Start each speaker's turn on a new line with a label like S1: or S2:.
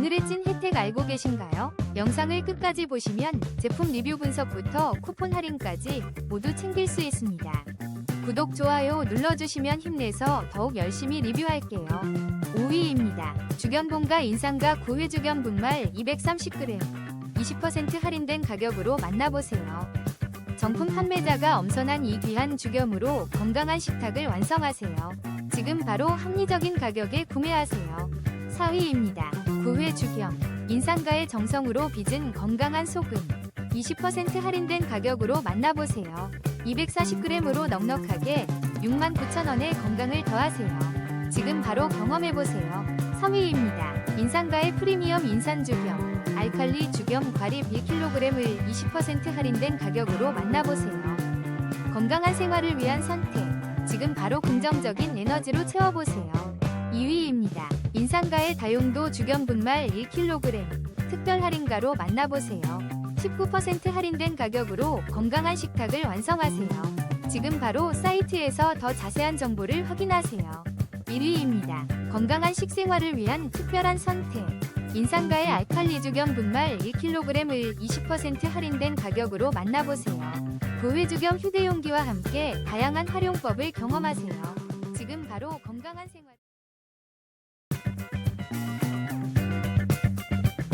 S1: 오늘의 찐 혜택 알고 계신가요? 영상을 끝까지 보시면 제품 리뷰 분석부터 쿠폰 할인까지 모두 챙길 수 있습니다. 구독, 좋아요 눌러주시면 힘내서 더욱 열심히 리뷰할게요. 5위입니다. 주견본과 인상과 구회 주견 분말 230g 20% 할인된 가격으로 만나보세요. 정품 판매자가 엄선한 이 귀한 주겸으로 건강한 식탁을 완성하세요. 지금 바로 합리적인 가격에 구매하세요. 4위입니다. 구회 주겸 인상가의 정성으로 빚은 건강한 소금 20% 할인된 가격으로 만나보세요. 240g으로 넉넉하게 69,000원의 건강을 더하세요. 지금 바로 경험해보세요. 3위입니다. 인상가의 프리미엄 인산주겸 알칼리 주겸 과립 1kg을 20% 할인된 가격으로 만나보세요. 건강한 생활을 위한 선택. 지금 바로 긍정적인 에너지로 채워보세요. 2위입니다. 인상가의 다용도 주겸 분말 1kg 특별 할인가로 만나보세요. 19% 할인된 가격으로 건강한 식탁을 완성하세요. 지금 바로 사이트에서 더 자세한 정보를 확인하세요. 1위입니다. 건강한 식생활을 위한 특별한 선택. 인상가의 알칼리 주겸 분말 1kg을 20% 할인된 가격으로 만나보세요. 구회주겸 휴대용기와 함께 다양한 활용법을 경험하세요. 지금 바로 건강한 생활